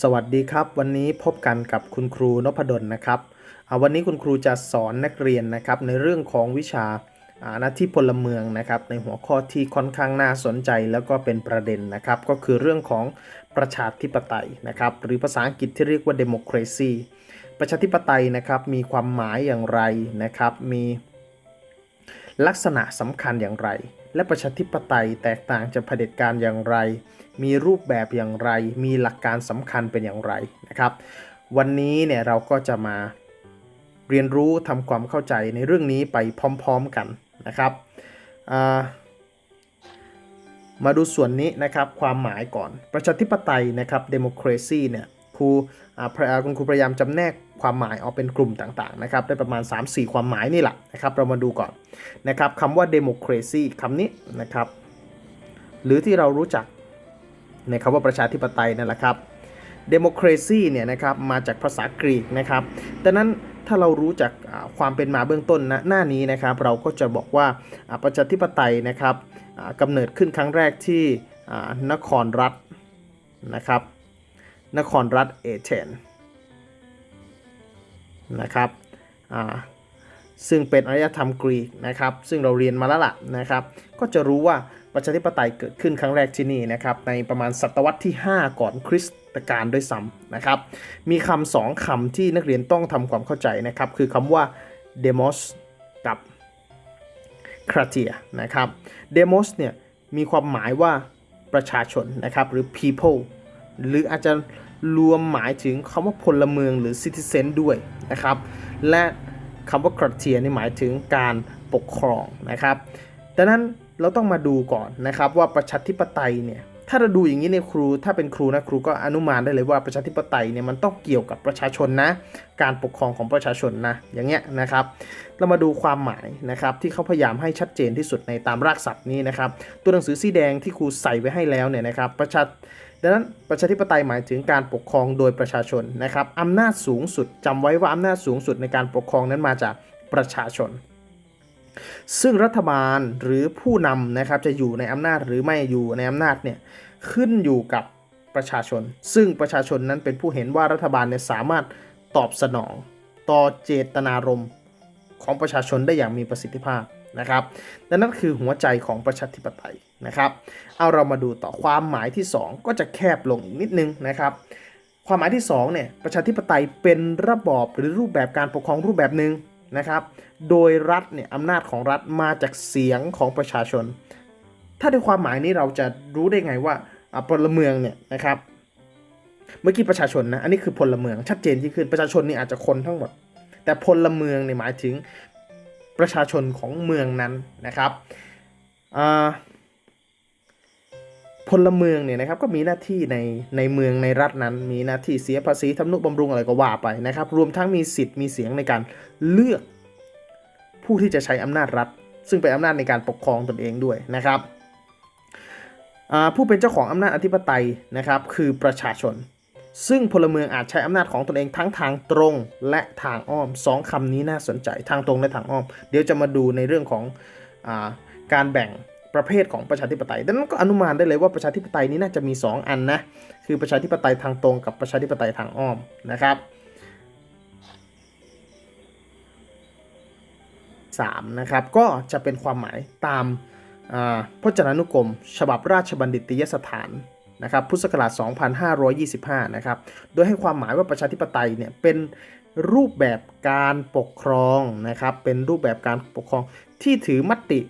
สวัสดีครับวันนี้พบกันกับคุณครูนพดลนะครับวันนี้คุณครูจะสอนนักเรียนนะครับในเรื่องของวิชาอาหน้าที่พลเมืองนะครับในหัวข้อที่ค่อนข้างน่าสนใจแล้วก็เป็นประเด็นนะครับก็คือเรื่องของประชาธิปไตยนะครับหรือภาษาอังกฤษที่เรียกว่า democracy ประชาธิปไตยนะครับมีความหมายอย่างไรนะครับมีลักษณะสำคัญอย่างไร และประชาธิปไตยแตกต่างจากเผด็จการอย่างไร มีรูปแบบอย่างไร มีหลักการสำคัญเป็นอย่างไรนะครับ วันนี้เนี่ยเราก็จะมาเรียนรู้ทำความเข้าใจในเรื่องนี้ไปพร้อมๆกันนะครับ มาดูส่วนนี้นะครับความหมายก่อนประชาธิปไตยนะครับ democracy เนี่ย ครูคุณครูพยายามจำแนกความหมายออกเป็นกลุ่มต่างๆนะครับได้ประมาณ 3-4 ความหมายนี่แหละนะครับเรามาดูก่อนนะครับคำว่า democracy คำนี้นะครับหรือที่เรารู้จักในคำว่าประชาธิปไตยนั่นแหละครับ democracy เนี่ยนะครับมาจากภาษากรีกนะครับดังนั้นถ้าเรารู้จักความเป็นมาเบื้องต้นนะหน้านี้นะครับ เราก็จะบอกว่าประชาธิปไตยนะครับกำเนิดขึ้นครั้งแรกที่นครรัฐนะครับ นครรัฐเอเธนนะครับซึ่งเป็นอารยธรรมกรีกนะครับ ซึ่งเราเรียนมาแล้วล่ะนะครับ ก็จะรู้ว่าประชาธิปไตยเกิดขึ้นครั้งแรกที่นี่นะครับ ในประมาณศตวรรษที่ 5 ก่อนคริสตกาลด้วยซ้ำนะครับ มีคำสองคำที่นักเรียนต้องทำความเข้าใจนะครับ คือคำว่า demos กับ kratia นะครับ demos เนี่ยมีความหมายว่าประชาชนนะครับ หรือ people หรืออาจจะรวมหมายถึงคำว่าพลเมืองหรือ citizen ด้วยนะครับ และคำว่า kratia นี่หมายถึงการปกครองนะครับ ดังนั้นเราต้องมาดูก่อนนะครับว่าประชาธิปไตยเนี่ยถ้าเราดูอย่างนี้ในครูถ้าเป็นครูนะครูก็อนุมานได้เลยว่าประชาธิปไตยเนี่ยมันต้องเกี่ยวกับประชาชนนะ การปกครองของประชาชนนะอย่างเงี้ยนะครับ เรามาดูความหมายนะครับที่เขาพยายามให้ชัดเจนที่สุดในตามรากศัพท์นี้นะครับ ตัวหนังสือสีแดงที่ครูใส่ไว้ให้แล้วเนี่ยนะครับประชา ดังนั้นประชาธิปไตยหมายถึงการปกครองโดยประชาชนนะครับอำนาจสูงสุดจำไว้ว่าอำนาจสูงสุดในการปกครองนั้นมาจากประชาชน ซึ่งรัฐบาลหรือผู้นำนะครับจะอยู่ในอำนาจหรือไม่อยู่ในอำนาจเนี่ยขึ้นอยู่กับประชาชน ซึ่งประชาชนนั้นเป็นผู้เห็นว่ารัฐบาลเนี่ยสามารถตอบสนองต่อเจตนารมณ์ของประชาชนได้อย่างมีประสิทธิภาพนะครับดังนั้นคือหัวใจของประชาธิปไตย นะครับ เอาเรามาดูต่อความหมายที่ 2 ก็จะแคบลงอีกนิดนึงนะครับ ความหมายที่2เนี่ยประชาธิปไตยเป็นระบอบหรือรูปแบบการปกครองรูปแบบหนึ่งนะครับ โดยรัฐเนี่ยอำนาจของรัฐมาจากเสียงของประชาชน ถ้าในความหมายนี้เราจะรู้ได้ไงว่าพลเมืองเนี่ยนะครับ เมื่อกี้ประชาชนนะอันนี้คือพลเมืองชัดเจนยิ่งขึ้นประชาชนนี่อาจจะคนทั้งหมด แต่พลเมืองเนี่ยหมายถึงประชาชนของเมืองนั้นนะครับอ่า พลเมืองเนี่ยนะครับก็มีหน้าที่ในในเมืองในรัฐนั้น มีหน้าที่เสียภาษีทำนุบำรุงอะไรก็ว่าไปนะครับ รวมทั้งมีสิทธิ์มีเสียงในการเลือกผู้ที่จะใช้อำนาจรัฐ ซึ่งเป็นอำนาจในการปกครองตนเองด้วยนะครับผู้เป็นเจ้าของอำนาจอธิปไตยนะครับ คือประชาชน ซึ่งพลเมืองอาจใช้อำนาจของตนเองทั้งทางตรงและทางอ้อมสองคำนี้น่าสนใจทางตรงและทางอ้อม เดี๋ยวจะมาดูในเรื่องของอการแบ่ง ประเภทของประชาธิปไตยดังนั้นก็อนุมานได้เลยว่าประชาธิปไตยนี้น่าจะมี 2 อันนะคือประชาธิปไตยทางตรงกับประชาธิปไตยทางอ้อมนะครับ3นะครับก็จะเป็นความหมายตามพจนานุกรม ฉบับราชบัณฑิตยสถานนะครับพุทธศักราช 2525 นะครับ โดยให้ความหมายว่าประชาธิปไตยเนี่ยเป็นรูปแบบการปกครองนะครับ เป็นรูปแบบการปกครองที่ถือมติ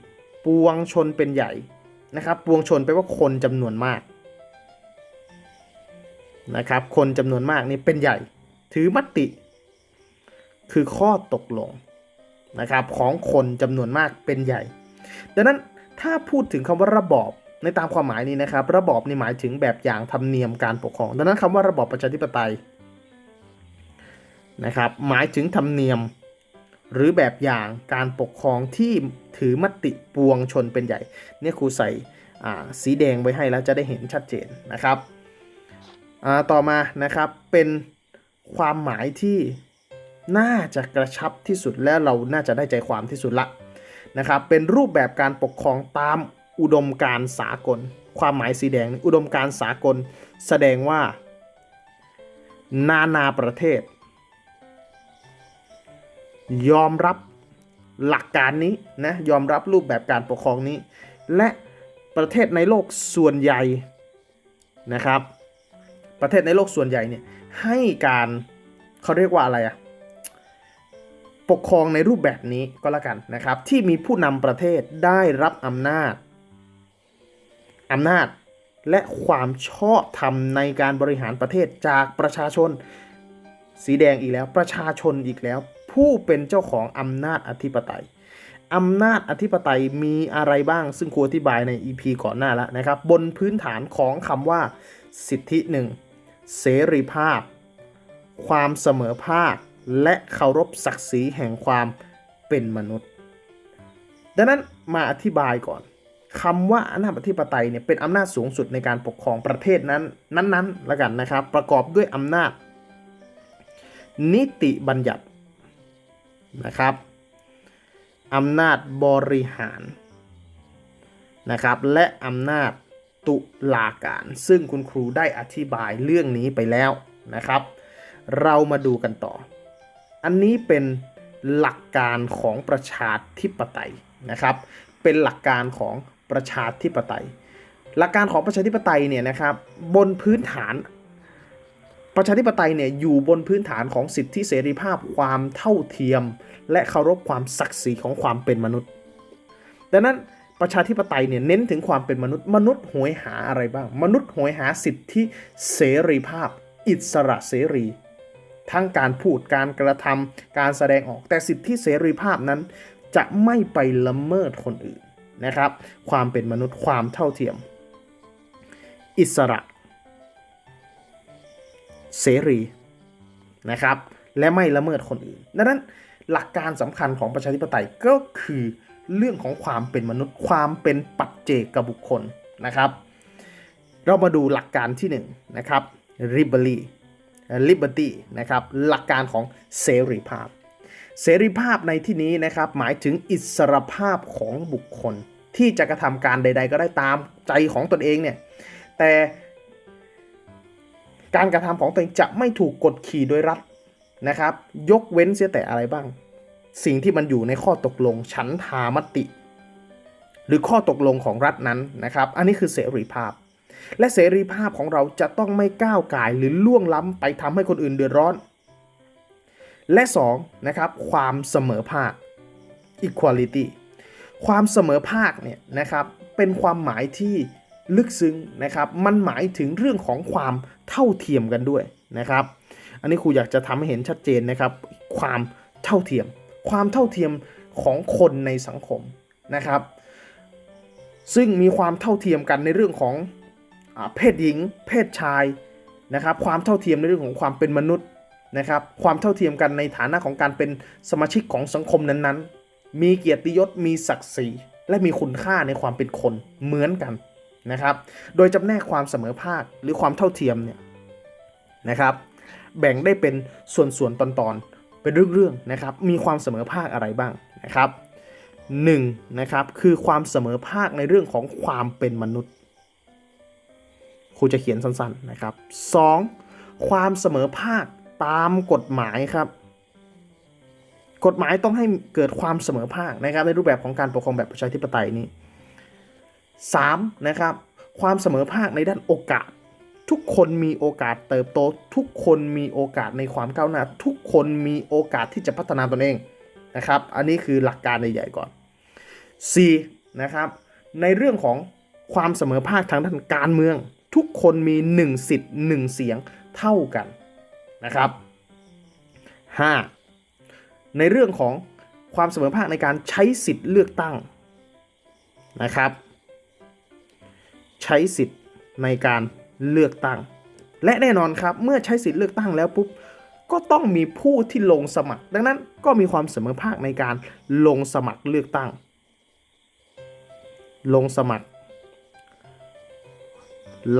ปวงชนเป็นใหญ่นะครับ ปวงชนแปลว่าคนจำนวนมากนะครับ คนจำนวนมากนี่เป็นใหญ่ ถือมติ คือข้อตกลงนะครับของคนจำนวนมากเป็นใหญ่ ดังนั้นถ้าพูดถึงคำว่าระบอบในตามความหมายนี้นะครับ ระบอบนี่หมายถึงแบบอย่างธรรมเนียมการปกครอง ดังนั้นคำว่าระบอบประชาธิปไตยนะครับหมายถึงธรรมเนียม หรือแบบอย่างการปกครองที่ถือมติปวงชนเป็นใหญ่ เนี่ยครูใส่สีแดงไว้ให้แล้วจะได้เห็นชัดเจนนะครับต่อมานะครับเป็นความหมายที่น่าจะกระชับที่สุดและเราน่าจะได้ใจความที่สุดละนะครับ เป็นรูปแบบการปกครองตามอุดมการสากล ความหมายสีแดงอุดมการสากล แสดงว่า นานาประเทศ ยอมรับหลักการนี้นะยอมรับรูปแบบการปกครองนี้ และประเทศในโลกส่วนใหญ่นะครับ ประเทศในโลกส่วนใหญ่เนี่ยให้การเขาเรียกว่าอะไรอะปกครองในรูปแบบนี้ก็แล้วกันนะครับ ที่มีผู้นำประเทศได้รับอำนาจอำนาจและความชอบธรรมในการบริหารประเทศจากประชาชน สีแดงอีกแล้วประชาชนอีกแล้ว ผู้เป็นเจ้าของอำนาจอธิปไตยอำนาจอธิปไตยมีอะไรบ้างซึ่งครูอธิบายใน EP ก่อนหน้าแล้วนะครับ บนพื้นฐานของคำว่า สิทธิหนึ่งเสรีภาพ ความเสมอภาค และเคารพศักดิ์ศรีแห่งความเป็นมนุษย์ ดังนั้นมาอธิบายก่อนคำว่าอำนาจอธิปไตยเนี่ยเป็นอำนาจสูงสุดในการปกครองประเทศนั้นนั้นๆแล้วกันนะครับ ประกอบด้วยอำนาจ นิติบัญญัติ นะครับอำนาจบริหารนะครับและอำนาจตุลาการ ซึ่งคุณครูได้อธิบายเรื่องนี้ไปแล้วนะครับ เรามาดูกันต่อ อันนี้เป็นหลักการของประชาธิปไตยนะครับ เป็นหลักการของประชาธิปไตย หลักการของประชาธิปไตยเนี่ยนะครับบนพื้นฐาน ประชาธิปไตยเนี่ยอยู่บนพื้นฐานของสิทธิเสรีภาพความเท่าเทียม และเคารพความศักดิ์ศรีของความเป็นมนุษย์ ดังนั้นประชาธิปไตยเนี่ยเน้นถึงความเป็นมนุษย์ มนุษย์โหยหาอะไรบ้าง มนุษย์โหยหาสิทธิเสรีภาพ อิสระเสรี ทั้งการพูดการกระทำการแสดงออกแต่สิทธิเสรีภาพนั้น จะไม่ไปละเมิดคนอื่นนะครับ ความเป็นมนุษย์ความเท่าเทียม อิสระ เสรีนะครับ และไม่ละเมิดคนอื่น ดังนั้นหลักการสำคัญของประชาธิปไตยก็คือเรื่องของความเป็นมนุษย์ความเป็นปัจเจกบุคคลนะครับ เรามาดูหลักการที่1นงนะครับ liberty liberty นะครับหลักการของเสรีภาพ เสรีภาพในที่นี้นะครับหมายถึงอิสรภาพของบุคคล ที่จะกระทำการใด ๆ ก็ได้ตามใจของตนเองเนี่ยแต่ การกระทำของตนเองจะไม่ถูกกดขี่โดยรัฐนะครับ ยกเว้นเสียแต่อะไรบ้าง สิ่งที่มันอยู่ในข้อตกลงฉันทามติ หรือข้อตกลงของรัฐนั้นนะครับ อันนี้คือเสรีภาพ และเสรีภาพของเราจะต้องไม่ก้าวไก่ายหรือล่วงล้ำไปทำให้คนอื่นเดือดร้อน และ2นะครับความเสมอภาค equality ความเสมอภาคเนี่ยนะครับเป็นความหมายที่ ลึกซึ้งนะครับมันหมายถึงเรื่องของความเท่าเทียมกันด้วยนะครับ อันนี้ครูอยากจะทำให้เห็นชัดเจนนะครับ ความเท่าเทียม ความเท่าเทียมของคนในสังคมนะครับ ซึ่งมีความเท่าเทียมกันในเรื่องของอเพศหญิง เพศชายนะครับ ความเท่าเทียมในเรื่องของความเป็นมนุษย์นะครับ ความเท่าเทียมกันในฐานะของการเป็นสมาชิกของสังคมนั้นๆ มีเกียรติยศมีศักดิ์ศรีและมีคุณค่าในความเป็นคนเหมือนกัน นะครับ โดยจำแนกความเสมอภาคหรือความเท่าเทียมเนี่ยนะครับ แบ่งได้เป็นส่วนๆตอนๆเป็นเรื่องๆนะครับ มีความเสมอภาคอะไรบ้างนะครับ1นะครับคือความเสมอภาคในเรื่องของความเป็นมนุษย์ครูจะเขียนสั้นๆนะครับ 2. ความเสมอภาคตามกฎหมายครับ กฎหมายต้องให้เกิดความเสมอภาคนะครับในรูปแบบของการปกครองแบบประชาธิปไตยนี้ 3. นะครับ ความเสมอภาคในด้านโอกาส ทุกคนมีโอกาสเติบโต ทุกคนมีโอกาสในความก้าวหน้า ทุกคนมีโอกาสที่จะพัฒนาตนเองนะครับ อันนี้คือหลักการใหญ่ๆก่อน 4. นะครับ ในเรื่องของความเสมอภาคทางด้านการเมือง ทุกคนมี 1 สิทธิ์ 1 เสียงเท่ากันนะครับ 5. ในเรื่องของความเสมอภาคในการใช้สิทธิ์เลือกตั้งนะครับ ใช้สิทธิ์ในการเลือกตั้ง และแน่นอนครับเมื่อใช้สิทธิ์เลือกตั้งแล้วปุ๊บก็ต้องมีผู้ที่ลงสมัคร ดังนั้นก็มีความเสมอภาคในการลงสมัครเลือกตั้ง ลงสมัคร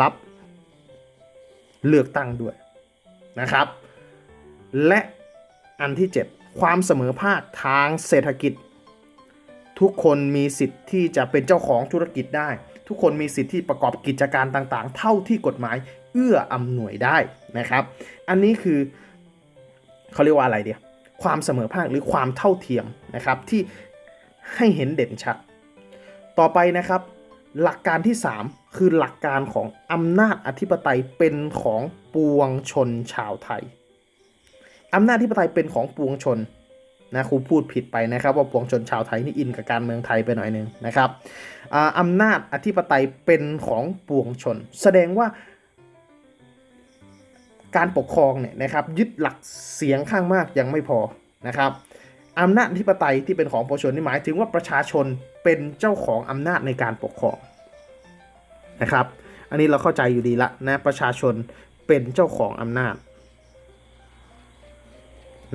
รับเลือกตั้งด้วยนะครับ และอันที่ 7 ความเสมอภาคทางเศรษฐกิจ ทุกคนมีสิทธิ์ที่จะเป็นเจ้าของธุรกิจได้ ทุกคนมีสิทธิที่ประกอบกิจการต่างๆ เท่าที่กฎหมายเอื้ออำนวยได้นะครับ อันนี้คือเขาเรียกว่าอะไรเดียวความเสมอภาคหรือความเท่าเทียมนะครับที่ให้เห็นเด่นชัด ต่อไปนะครับ หลักการที่ 3 คือหลักการของอำนาจอธิปไตยเป็นของปวงชนชาวไทยอำนาจอธิปไตยเป็นของปวงชน นะครูพูดผิดไปนะครับ ว่าปวงชนชาวไทยนี่อินกับการเมืองไทยไปหน่อยหนึงนะครับอ่าอำนาจอธิปไตยเป็นของปวงชน แสดงว่าการปกครองเนี่ยนะครับยึดหลักเสียงข้างมากยังไม่พอนะครับอำนาจอธิปไตยที่เป็นของปวงชนนี่หมายถึงว่าประชาชนเป็นเจ้าของอำนาจในการปกครองนะครับ อันนี้เราเข้าใจอยู่ดีละนะประชาชนเป็นเจ้าของอำนาจ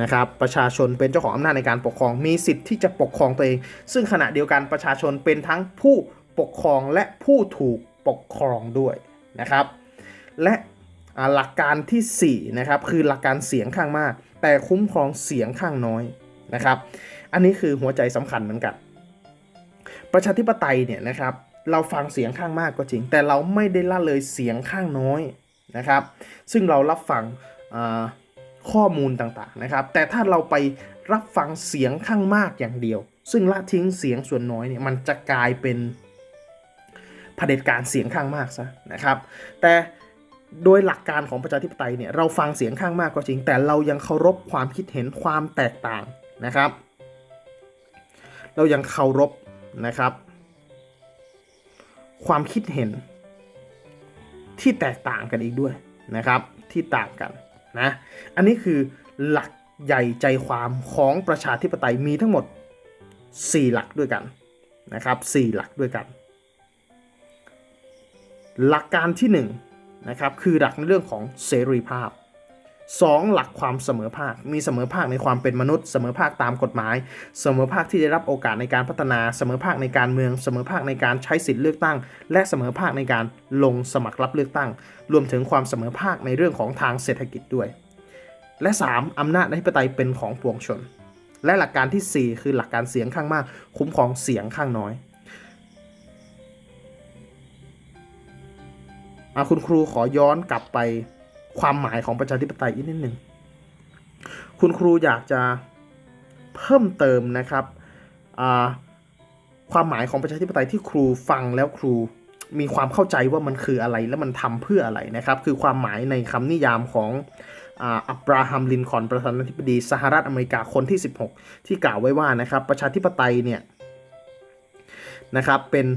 นะครับประชาชนเป็นเจ้าของอำนาจในการปกครอง มีสิทธิ์ที่จะปกครองตัวเอง ซึ่งขณะเดียวกันประชาชนเป็นทั้งผู้ปกครองและผู้ถูกปกครองด้วยนะครับ และหลักการทีสี่4นะครับคือหลักการเสียงข้างมาก แต่คุ้มครองเสียงข้างน้อยนะครับ อันนี้คือหัวใจสำคัญเหมือนกัน ประชาธิปไตยเนี่ยนะครับเราฟังเสียงข้างมากก็จริง แต่เราไม่ได้ละเลยเสียงข้างน้อยนะครับ ซึ่งเรารับฟังอ ข้อมูลต่างๆนะครับ แต่ถ้าเราไปรับฟังเสียงข้างมากอย่างเดียว ซึ่งละทิ้งเสียงส่วนน้อยเนี่ยมันจะกลายเป็นเผด็จการเสียงข้างมากซะนะครับ แต่โดยหลักการของประชาธิปไตยเนี่ยเราฟังเสียงข้างมากก็จริง แต่เรายังเคารพความคิดเห็นความแตกต่างนะครับ เรายังเคารพนะครับ ความคิดเห็นที่แตกต่างกันอีกด้วยนะครับ ที่ต่างกัน นะ อันนี้คือหลักใหญ่ใจความของประชาธิปไตยมีทั้งหมด 4 หลักด้วยกันนะครับ4หลักด้วยกัน หลักการที่1นะครับคือหลักในเรื่องของเสรีภาพ 2. หลักความเสมอภาค มีเสมอภาคในความเป็นมนุษย์ เสมอภาคตามกฎหมาย เสมอภาคที่ได้รับโอกาสในการพัฒนา เสมอภาคในการเมือง เสมอภาคในการใช้สิทธิเลือกตั้ง และเสมอภาคในการลงสมัครรับเลือกตั้ง รวมถึงความเสมอภาคในเรื่องของทางเศรษฐกิจด้วย และ 3. อำนาจอธิปไตยเป็นของปวงชน และหลักการทีสี่4 คือหลักการเสียงข้างมาก คุ้มครองเสียงข้างน้อยอคุณครูขอย้อนกลับไป ความหมายของประชาธิปไตยอีกนิดหนึ่งคุณครูอยากจะเพิ่มเติมนะครับความหมายของประชาธิปไตยที่ครูฟังแล้วครูมีความเข้าใจว่ามันคืออะไรและมันทำเพื่ออะไรนะครับ คือความหมายในคำนิยามของอับราฮัมลินคอนประธานาธิบดีสหรัฐอเมริกาคนที่ 16 ที่กล่าวไว้ว่านะครับประชาธิปไตยเนี่ยนะครับเป็น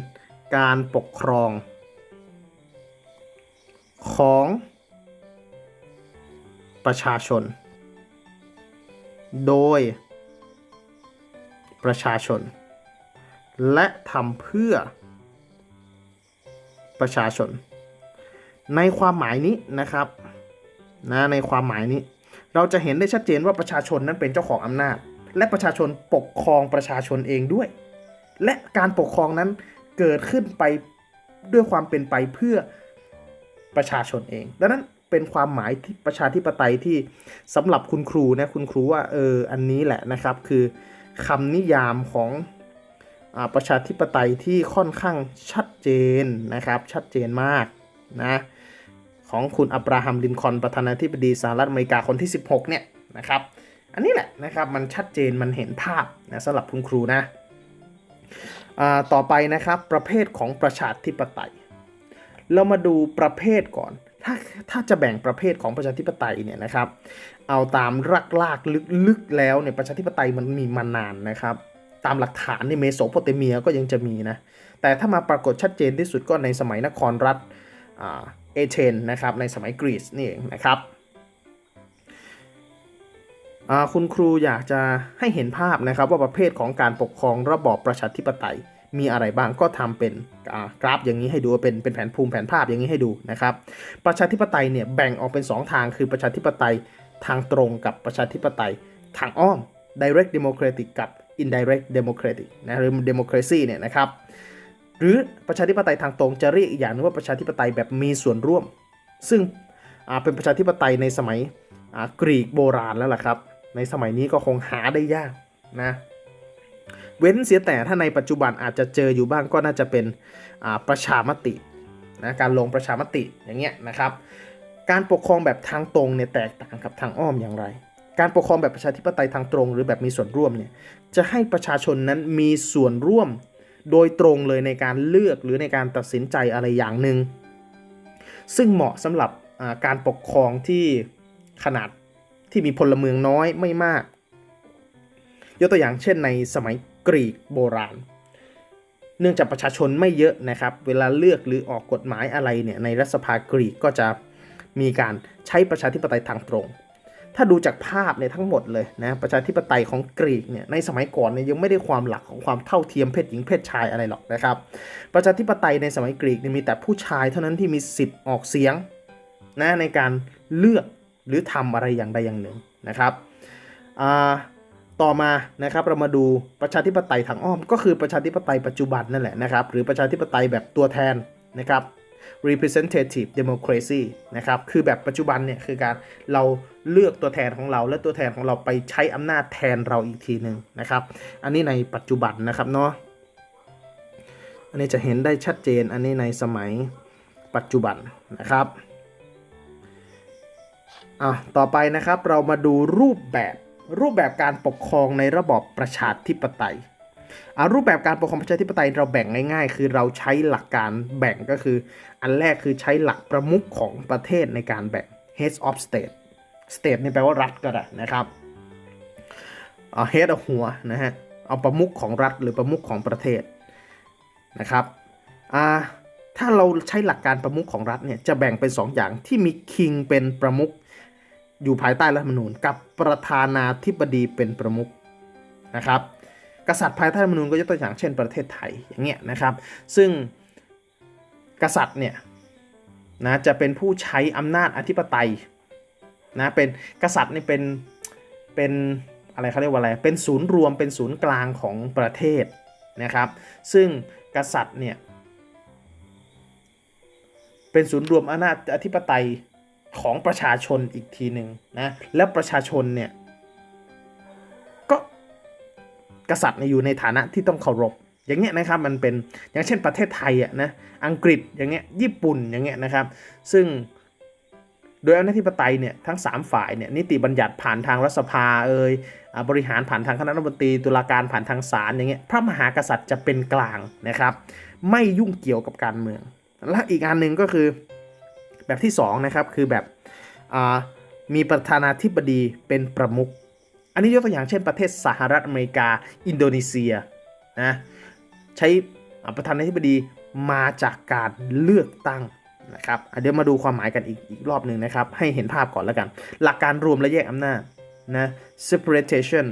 การปกครองของ ประชาชน โดย ประชาชน และทำเพื่อ ประชาชน ในความหมายนี้นะครับนะในความหมายนี้ เราจะเห็นได้ชัดเจนว่าประชาชนนั้นเป็นเจ้าของอำนาจ และประชาชนปกครองประชาชนเองด้วย และการปกครองนั้นเกิดขึ้นไปด้วยความเป็นไปเพื่อประชาชนเอง ดังนั้น เป็นความหมายที่ประชาธิปไตยที่สำหรับคุณครูนะคุณครูว่าเอออันนี้แหละนะครับคือคำนิยามของอประชาธิปไตยที่ค่อนข้างชัดเจนนะครับชัดเจนมากนะของคุณอับราฮัมลินคอนประธานาธิบดีสหรัฐอเมริกาคนที่ 16 เนี่ยนะครับอันนี้แหละนะครับมันชัดเจนมันเห็นภาพนะสำหรับคุณครูนะต่อไปนะครับประเภทของประชาธิปไตย เรามาดูประเภทก่อน ถ้าถ้าจะแบ่งประเภทของประชาธิปไตยเนี่ยนะครับ เอาตามรากลากลึกๆแล้วเนี่ยประชาธิปไตยมันมีมานานนะครับ ตามหลักฐานในเมโสโปเตเมียก็ยังจะมีนะ แต่ถ้ามาปรากฏชัดเจนที่สุดก็ในสมัยนครรัฐเอเธนนะครับในสมัยกรีซนี่เองนะครับคุณครูอยากจะให้เห็นภาพนะครับว่าประเภทของการปกครองระบอบประชาธิปไตย มีอะไรบ้างก็ทำเป็นกราฟอย่างนี้ให้ดูเป็นเป็นแผนภูมิแผนภาพอย่างนี้ให้ดูนะครับ ประชาธิปไตยเนี่ยแบ่งออกเป็น 2 ทางคือประชาธิปไตยทางตรงกับประชาธิปไตยทางอ้อม direct democratic กับ indirect democratic นะหรือ democracy เนี่ยนะครับ หรือประชาธิปไตยทางตรงจะเรียกอีกอย่างนึงว่าประชาธิปไตยแบบมีส่วนร่วม ซึ่งเป็นประชาธิปไตยในสมัยกรีกโบราณแล้วล่ะครับ ในสมัยนี้ก็คงหาได้ยากนะ เว้นเสียแต่ถ้าในปัจจุบันอาจจะเจออยู่บ้างก็น่าจะเป็นประชามตินะการลงประชามติอย่างเงี้ยนะครับ การปกครองแบบทางตรงเนี่ยแตกต่างกับทางอ้อมอย่างไร การปกครองแบบประชาธิปไตยทางตรง หรือแบบมีส่วนร่วมเนี่ยจะให้ประชาชนนั้นมีส่วนร่วมโดยตรงเลยในการเลือกหรือในการตัดสินใจอะไรอย่างหนึ่งซึ่งเหมาะสำหรับการปกครองที่ขนาดที่มีพลเมืองน้อยไม่มาก ยกตัวอย่างเช่นในสมัย กรีกโบราณ เนื่องจากประชาชนไม่เยอะนะครับ เวลาเลือกหรือออกกฎหมายอะไรเนี่ยในรัฐสภากรีกก็จะมีการใช้ประชาธิปไตยทางตรง ถ้าดูจากภาพเนี่ยทั้งหมดเลยนะประชาธิปไตยของกรีกเนี่ยในสมัยก่อนเนี่ยยังไม่ได้ความหลักของความเท่าเทียมเพศหญิงเพศชายอะไรหรอกนะครับ ประชาธิปไตยในสมัยกรีกเนี่ยมีแต่ผู้ชายเท่านั้นที่มีสิทธิ์ออกเสียงนะในการเลือกหรือทำอะไรอย่างใดอย่างหนึ่งนะครับอ่า ต่อมานะครับเรามาดูประชาธิปไตยทางอ้อม ก็คือประชาธิปไตยปัจจุบันนั่นแหละนะครับ หรือประชาธิปไตยแบบตัวแทนนะครับ representative democracy นะครับ คือแบบปัจจุบันเนี่ยคือการเราเลือกตัวแทนของเรา และตัวแทนของเราไปใช้อำนาจแทนเราอีกทีหนึ่งนะครับ อันนี้ในปัจจุบันนะครับเนาะ อันนี้จะเห็นได้ชัดเจน อันนี้ในสมัยปัจจุบันนะครับ อะ ต่อไปนะครับเรามาดูรูปแบบ รูปแบบการปกครองในระบอบประชาธิปไตยอ่ารูปแบบการปกครองประชาธิปไตยเราแบ่งง่ายๆ คือเราใช้หลักการแบ่งก็คือ อันแรกคือใช้หลักประมุขของประเทศในการแบ่ง head of state state นี่แปลว่ารัฐก็ได้นะครับเอา head เอาหัวนะฮะเอาประมุขของรัฐหรือประมุขของประเทศนะครับอ่าถ้าเราใช้หลักการประมุขของรัฐเนี่ยจะแบ่งเป็น2อย่างที่มี king เป็นประมุข อยู่ภายใต้รัฐธรรมนูญกับประธานาธิบดีเป็นประมุขนะครับ กษัตริย์ภายใต้รัฐธรรมนูญก็ยกตัวอย่างเช่นประเทศไทยอย่างเงี้ยนะครับ ซึ่งกษัตริย์เนี่ยนะจะเป็นผู้ใช้อำนาจอธิปไตยนะเป็นกษัตริย์นี่เป็นเป็นอะไรเขาเรียกว่าอะไร เป็นศูนย์รวมเป็นศูนย์กลางของประเทศนะครับ ซึ่งกษัตริย์เนี่ยเป็นศูนย์รวมอำนาจอธิปไตย ของประชาชนอีกทีหนึ่งนะแล้วประชาชนเนี่ยก็กษัตริย์อยู่ในฐานะที่ต้องเคารพอย่างเงี้ยนะครับมันเป็นอย่างเช่นประเทศไทยอะนะอังกฤษอย่างเงี้ยญี่ปุ่นอย่างเงี้ยนะครับ ซึ่งโดยอำนาจธิปไตยเนี่ยทั้ง 3 ฝ่ายเนี่ยนิติบัญญัติผ่านทางรัฐสภาเอ่ยอ่าบริหารผ่านทางคณะรัฐมนตรีตุลาการผ่านทางศาลอย่างเงี้ยพระมหากษัตริย์จะเป็นกลางนะครับ ไม่ยุ่งเกี่ยวกับการเมืองและอีกอันหนึ่งก็คือ แบบที่2นะครับคือแบบมีประธานาธิบดีเป็นประมุขอันนี้ยกตัวอย่างเช่นประเทศสหรัฐอเมริกา อินโดนีเซียนะใช้อ่ประธานาธิบดีมาจากการเลือกตั้งนะครับเดี๋ยวมาดูความหมายกันอีกอีกรอบหนึ่งนะครับ ให้เห็นภาพก่อนแล้วกัน หลักการรวมและแยกอำนาจนะ separation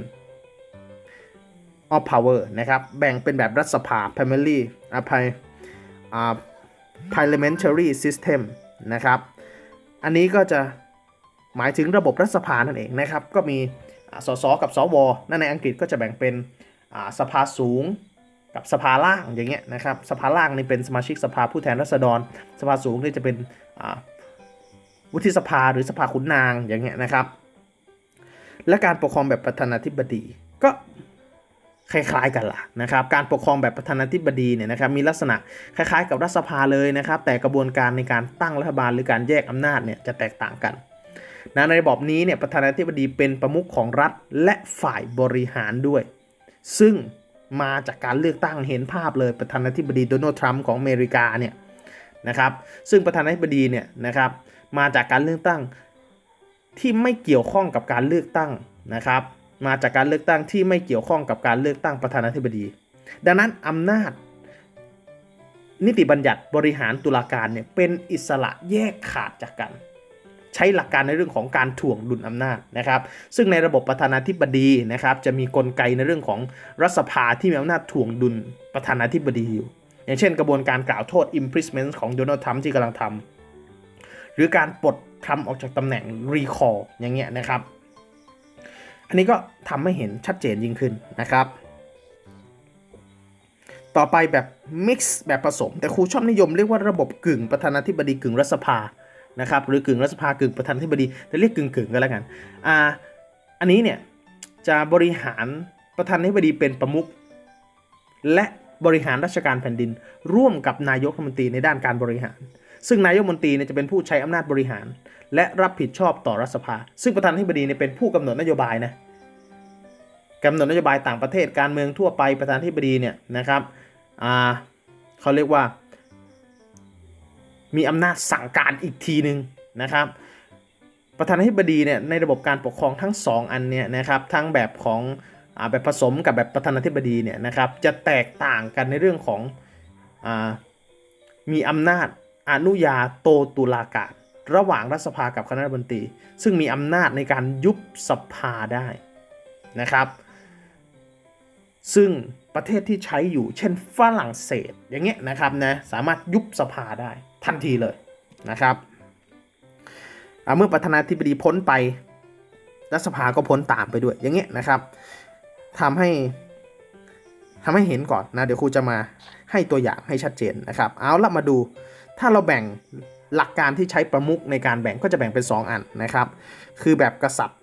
of power นะครับ แบ่งเป็นแบบรัฐสภา primary อ่า pri- อ่า parliamentary system นะครับ อันนี้ก็จะหมายถึงระบบรัฐสภานั่นเองนะครับ ก็มีสสกับสวนั่นในอังกฤษก็จะแบ่งเป็นสภาสูงกับสภาล่างอย่างเงี้ยนะครับ สภาล่างนี่เป็นสมาชิกสภาผู้แทนราษฎร สภาสูงนี่จะเป็นวุฒิสภาหรือสภาขุนนางอย่างเงี้ยนะครับ และการปกครองแบบประธานาธิบดี ก็ คล้ายๆกันล่ะนะครับการปกครองแบบประธานาธิบดีเนี่ยนะครับมีลักษณะคล้ายๆ กับรัฐสภาเลยนะครับแต่กระบวนการในการตั้งรัฐบาลหรือการแยกอำนาจเนี่ยจะแตกต่างกันนะในระบอบนี้เนี่ยประธานาธิบดีเป็นประมุขของรัฐและฝ่ายบริหารด้วย ซึ่งมาจากการเลือกตั้งเห็นภาพเลยประธานาธิบดีโดนัลด์ทรัมป์ของอเมริกาเนี่ยนะครับซึ่งประธานาธิบดีเนี่ยนะครับมาจากการเลือกตั้งที่ไม่เกี่ยวข้องกับการเลือกตั้งนะครับ มาจากการเลือกตั้งที่ไม่เกี่ยวข้องกับการเลือกตั้งประธานาธิบดี ดังนั้นอำนาจ นิติบัญญัติบริหารตุลาการเนี่ยเป็นอิสระแยกขาดจากกัน ใช้หลักการในเรื่องของการถ่วงดุลอำนาจนะครับ ซึ่งในระบบประธานาธิบดีนะครับจะมีกลไกในเรื่องของรัฐสภาที่มีอำนาจถ่วงดุลประธานาธิบดีอยู่ อย่างเช่น กระบวนการกล่าวโทษ impeachment ของโดนัลด์ทรัมป์ที่กำลังทำหรือการปลดทรัมป์ออกจากตำแหน่ง recall อย่างเงี้ยนะครับ อันนี้ก็ทำให้เห็นชัดเจนยิ่งขึ้นนะครับ ต่อไปแบบ mix แบบผสม แต่ครูชอบนิยมเรียกว่าระบบกึ่งประธานาธิบดีกึ่งรัฐสภานะครับหรือกึ่งรัฐสภากึ่งประธานาธิบดีแต่เรียกกึ่งกึ่งก็แล้วกันอ่าอันนี้เนี่ยจะบริหารประธานาธิบดีเป็นประมุขและบริหารราชการแผ่นดิน ร่วมกับนายกรัฐมนตรีในด้านการบริหาร ซึ่งนายกรัฐมนตรีเนี่ยจะเป็นผู้ใช้อำนาจบริหาร และรับผิดชอบต่อรัฐสภา ซึ่งประธานาธิบดีเนี่ยเป็นผู้กำหนดนโยบายนะ กำหนดนโยบายต่างประเทศการเมืองทั่วไปประธานธิบดีเนี่ยนะครับเขาเรียกว่า มีอำนาจสั่งการอีกทีหนึ่งนะครับ ประธานาธิบดีเนี่ยในระบบการปกครองทั้ง 2 อันเนี่ยนะครับทั้งแบบของอแบบผสมกับแบบประธานาธิบดีเนี่ยนะครับจะแตกต่างกันในเรื่องของอมีอำนาจอนุญาโตตุลาการระหว่างรัฐสภากับคณะรัฐมนตรี ซึ่งมีอำนาจในการยุบสภาได้นะครับ ซึ่งประเทศที่ใช้อยู่เช่นฝรั่งเศสอย่างเงี้ยนะครับนะสามารถยุบสภาได้ทันทีเลยนะครับเมื่อประธานาธิบดีพ้นไปรัฐสภาก็พ้นตามไปด้วยอย่างเงี้ยนะครับทำให้ทำให้เห็นก่อนนะเดี๋ยวครูจะมาให้ตัวอย่างให้ชัดเจนนะครับ เอาละมาดูถ้าเราแบ่งหลักการที่ใช้ประมุขในการแบ่งก็จะแบ่งเป็น 2 อันนะครับ คือแบบกษัตริย์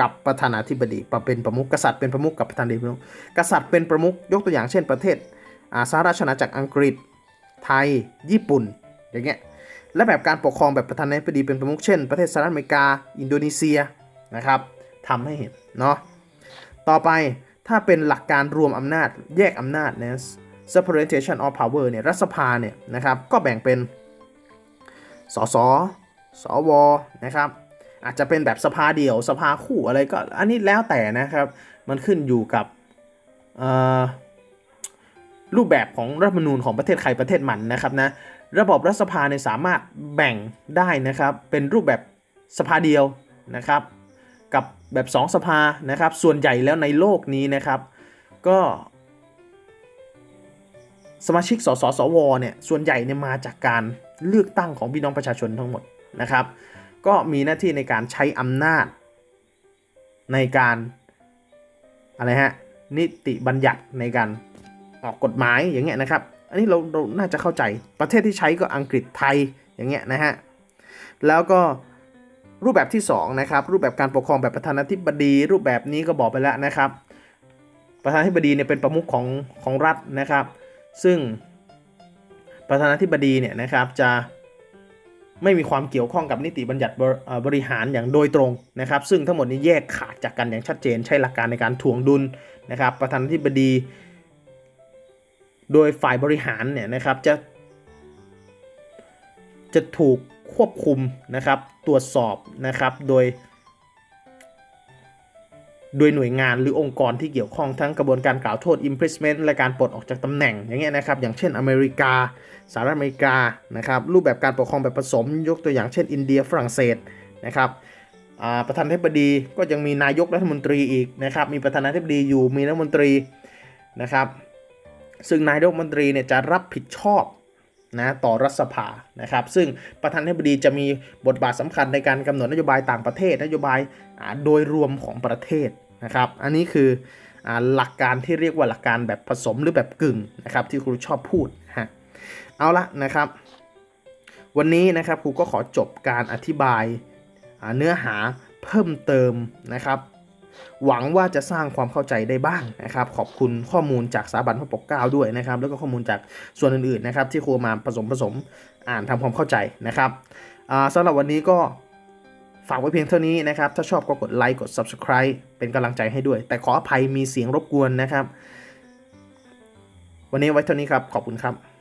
กับประธานาธิบดีเป็นประมุขกษัตริย์เป็นประมุขกับประธานาธิบดีกษัตริย์เป็นประมุขยกตัวอย่างเช่นประเทศอาสหราชอาจักรอังกฤษ ไทย ญี่ปุ่น อย่างเงี้ย และแบบการปกครองแบบประธานาธิบดีเป็นประมุขเช่น ประเทศสหรัฐอเมริกา อินโดนีเซียนะครับทำให้เห็นเนาะ ต่อไปถ้าเป็นหลักการรวมอำนาจแยกอำนาจเนะ separation of power เนี่ย รัฐสภาเนี่ยนะครับ ก็แบ่งเป็น สส สว นะครับ อาจจะเป็นแบบสภาเดี่ยวสภาคู่อะไรก็อันนี้แล้วแต่นะครับ มันขึ้นอยู่กับรูปแบบของรัฐธรรมนูญของประเทศใครประเทศมันนะครับนะระบบรัฐสภาเนี่ยสามารถแบ่งได้นะครับ เป็นรูปแบบสภาเดียวนะครับ กับแบบ 2 สภานะครับ ส่วนใหญ่แล้วในโลกนี้นะครับ ก็สมาชิกสสสวเนี่ยส่วนใหญ่เนี่ยมาจากการเลือกตั้งของพี่น้องประชาชนทั้งหมดนะครับ ก็มีหน้าที่ในการใช้อำนาจ ในการอะไรฮะนิติบัญญัติในการออกกฎหมายอย่างเงี้ยนะครับ อันนี้เราเราน่าจะเข้าใจประเทศที่ใช้ก็อังกฤษไทยอย่างเงี้ยนะฮะแล้วก็รูปแบบที่2นะครับรูปแบบการปกครองแบบประธานาธิบดี รูปแบบนี้ก็บอกไปแล้วนะครับ ประธานาธิบดีเนี่ยเป็นประมุขของของรัฐนะครับ ซึ่งประธานาธิบดีเนี่ยนะครับจะ ไม่มีความเกี่ยวข้องกับนิติบัญญัติบริหารอย่างโดยตรงนะครับ ซึ่งทั้งหมดนี้แยกขาดจากกันอย่างชัดเจน ใช้หลักการในการถ่วงดุลนะครับ ประธานาธิบดี โดยฝ่ายบริหารเนี่ยนะครับจะ จะถูกควบคุมนะครับ ตรวจสอบนะครับ โดย โดยหน่วยงานหรือองค์กรที่เกี่ยวข้องทั้งกระบวนการกล่าวโทษ impeachment และการปลดออกจากตำแหน่งอย่างเงี้ยนะครับ อย่างเช่นอเมริกาสหรัฐอเมริกานะครับรูปแบบการปกครองแบบผสม ยกตัวอย่างเช่น อินเดียฝรั่งเศสนะครับประธานาธิบดีก็ยังมีนายกรัฐมนตรีอีกนะครับมีประธานาธิบดีอยู่มีรัฐมนตรีนะครับซึ่งนายกรัฐมนตรีเนี่ยจะรับผิดชอบนะต่อรัฐสภานะครับ ซึ่งประธานาธิบดีจะมีบทบาทสำคัญในการกำหนดนโยบายต่างประเทศ นโยบายโดยรวมของประเทศ นะครับ อันนี้คืออหลักการที่เรียกว่าหลักการแบบผสมหรือแบบกึ่งนะครับที่ครูชอบพูดฮะเอาละนะครับ วันนี้นะครับครูก็ขอจบการอธิบายาเนื้อหาเพิ่มเติมนะครับ หวังว่าจะสร้างความเข้าใจได้บ้างนะครับ ขอบคุณข้อมูลจากสถาบันพระปกเกล้าด้วยนะครับ แล้วก็ข้อมูลจากส่วนอื่นๆนะครับ ที่ครูมาผสมผสมอ่านทำความเข้าใจนะครับอ่าสำหรับวันนี้ก็ ฝากไว้เพียงเท่านี้นะครับ ถ้าชอบก็กดไลค์กด Subscribe เป็นกำลังใจให้ด้วย แต่ขออภัยมีเสียงรบกวนนะครับ วันนี้ไว้เท่านี้ครับ ขอบคุณครับ